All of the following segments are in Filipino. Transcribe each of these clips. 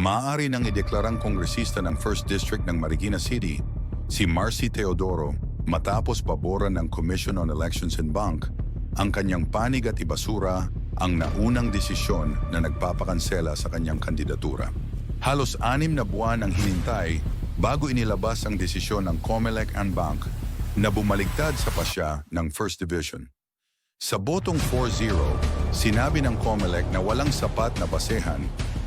Maaari nang ideklarang kongresista ng 1st District ng Marikina City, si Marcy Teodoro, matapos paboran ng Commission on Elections and Bank, ang kanyang panig at ibasura ang naunang desisyon na nagpapakansela sa kanyang kandidatura. Halos anim na buwan ang hinintay bago inilabas ang desisyon ng Comelec and Bank na bumaligtad sa pasya ng First Division. Sa botong 4-0, sinabi ng COMELEC na walang sapat na basehan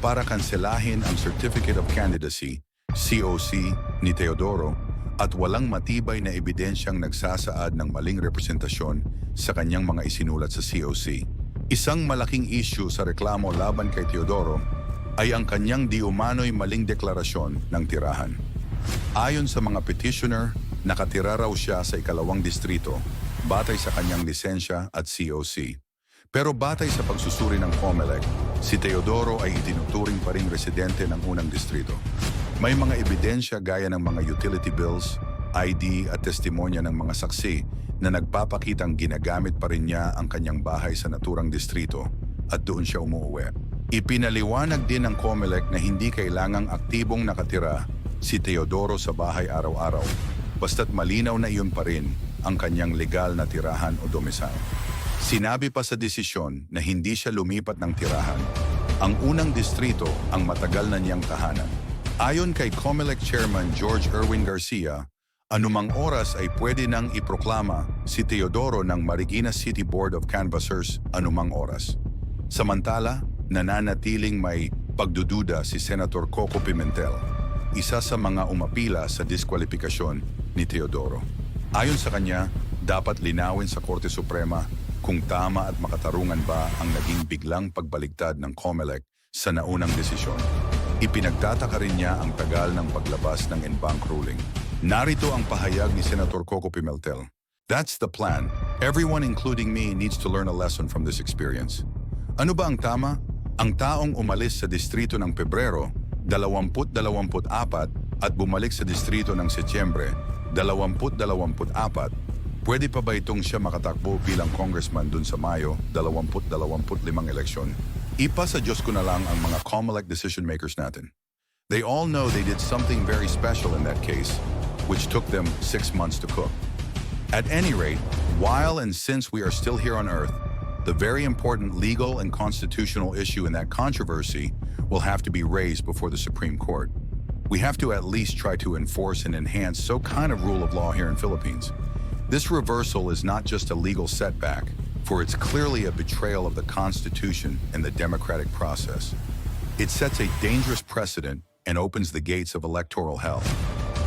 para kanselahin ang Certificate of Candidacy, COC, ni Teodoro at walang matibay na ebidensyang nagsasaad ng maling representasyon sa kanyang mga isinulat sa COC. Isang malaking issue sa reklamo laban kay Teodoro ay ang kanyang di umano'y maling deklarasyon ng tirahan. Ayon sa mga petitioner, nakatira raw siya sa ikalawang distrito batay sa kanyang lisensya at COC. Pero batay sa pagsusuri ng COMELEC, si Teodoro ay itinuturing pa ring residente ng unang distrito. May mga ebidensya gaya ng mga utility bills, ID at testimonya ng mga saksi na nagpapakitang ginagamit pa rin niya ang kanyang bahay sa naturang distrito at doon siya umuwi. Ipinaliwanag din ng COMELEC na hindi kailangang aktibong nakatira si Teodoro sa bahay araw-araw, basta't malinaw na iyon pa rin ang kanyang legal na tirahan o domisal. Sinabi pa sa desisyon na hindi siya lumipat ng tirahan. Ang unang distrito ang matagal na niyang tahanan. Ayon kay COMELEC Chairman George Erwin Garcia, anumang oras ay pwede nang iproklama si Teodoro ng Marikina City Board of Canvassers anumang oras. Samantala, nananatiling may pagdududa si Senator Coco Pimentel, isa sa mga umapila sa diskwalifikasyon ni Teodoro. Ayon sa kanya, dapat linawin sa Korte Suprema kung tama at makatarungan ba ang naging biglang pagbaligtad ng COMELEC sa naunang desisyon. Ipinagtataka rin niya ang tagal ng paglabas ng en-bank ruling. Narito ang pahayag ni Senator Coco Pimentel. That's the plan. Everyone including me needs to learn a lesson from this experience. Ano ba ang tama? Ang taong umalis sa distrito ng Pebrero, 20-24 at bumalik sa distrito ng Setyembre, 20-24, pwede pa ba itong siya makatakbo bilang congressman dun sa Mayo, 20-25 eleksyon? Diyos ko na lang ang mga COMELEC decision makers natin. They all know they did something very special in that case, which took them six months to cook. At any rate, while and since we are still here on Earth, the very important legal and constitutional issue in that controversy will have to be raised before the Supreme Court. We have to at least try to enforce and enhance so kind of rule of law here in Philippines. This reversal is not just a legal setback, for it's clearly a betrayal of the Constitution and the democratic process. It sets a dangerous precedent and opens the gates of electoral hell.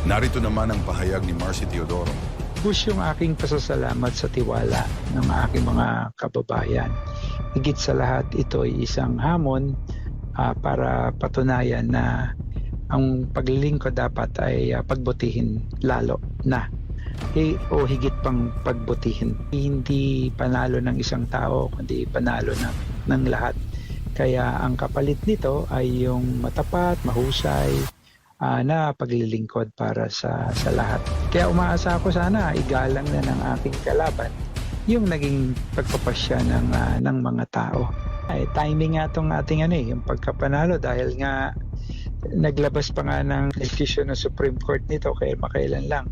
Narito naman ang pahayag ni Marcy Teodoro. Push yung aking pasasalamat sa tiwala ng aking mga kababayan. Higit sa lahat, ito ay isang hamon ah, para patunayan na ang paglilingkod dapat ay ah, pagbutihin lalo na o higit pang pagbutihin. Hindi panalo ng isang tao, kundi panalo ng, ng lahat. Kaya ang kapalit nito ay yung matapat, mahusay, ah, na paglilingkod para sa sa lahat. Kaya umaasa ako sana igalang na ng aking kalaban yung naging pagpapasya ng ah, ng mga tao. Ay, timing nga itong ating ano eh, yung pagkapanalo dahil nga naglabas pa nga ng decision ng Supreme Court nito kaya makailan lang.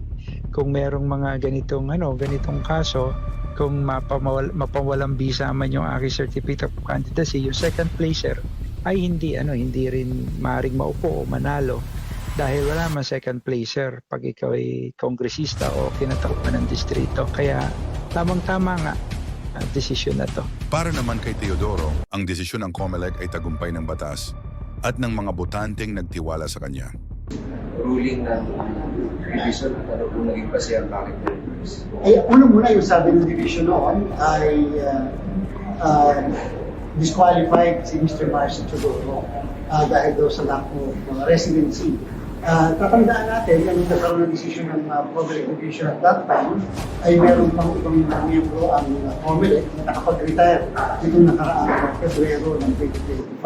Kung merong mga ganitong ano, ganitong kaso, kung mapamawal, mapawalang bisa man yung aking certificate of candidacy, yung second placer ay hindi ano, hindi rin maring maupo o manalo dahil wala man second placer pag ikaw ay kongresista o kinatakpan ng distrito. Kaya tamang-tama nga ang desisyon na to. Para naman kay Teodoro, ang desisyon ng COMELEC ay tagumpay ng batas at ng mga botanteng nagtiwala sa kanya. ruling ng division at ano kung naging basehan bakit po Ay, unang muna yung sabi ng division noon ay uh, uh, disqualified si Mr. Marcy Chodoro uh, dahil daw sa lack of uh, residency. Uh, tatandaan natin na nung nagkaroon ng decision ng uh, Public Division at that time ay meron pang ibang mga miyembro ang uh, COMELEC na nakapag-retire nitong nakaraang Pebrero ng 2025.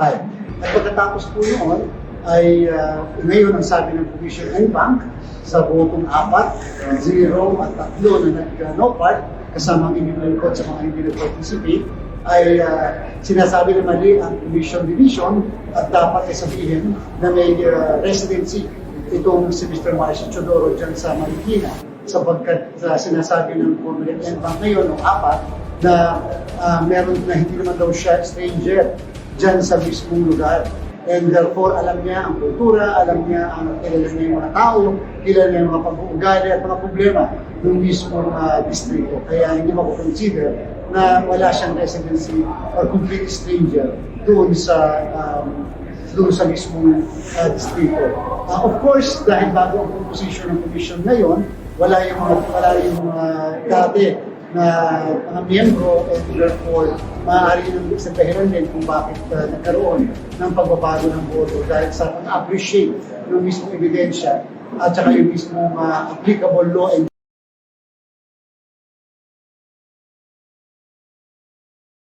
At pagkatapos po noon, ay uh, ngayon ang sabi ng Commission and Bank sa botong apat, zero at tatlo na nag-no part kasama ang hindi nalipot sa mga hindi nag-participate ay ah, sinasabi na mali ang commission division at dapat ay sabihin na may ah, residency itong si Mr. Marcio Chodoro dyan sa Marikina sapagkat ah, sinasabi ng Comelec Bank ngayon, ng apat, na ah, meron na hindi naman daw siya stranger dyan sa mismong lugar. And therefore, alam niya ang kultura, alam niya ang kilala niya yung mga tao, kilala niya yung mga pag-uugali at mga problema ng mismong ah, distrito. Kaya hindi mo consider na wala siyang residency or complete stranger doon sa um, doon sa mismong uh, distrito. Uh, of course, dahil bago ang composition ng commission ngayon, wala yung mga wala yung mga dati na mga miyembro and therefore maaari nang sa dahilan din kung bakit uh, nagkaroon ng pagbabago ng boto dahil sa pag-appreciate ng mismong ebidensya at saka yung mismong uh, applicable law and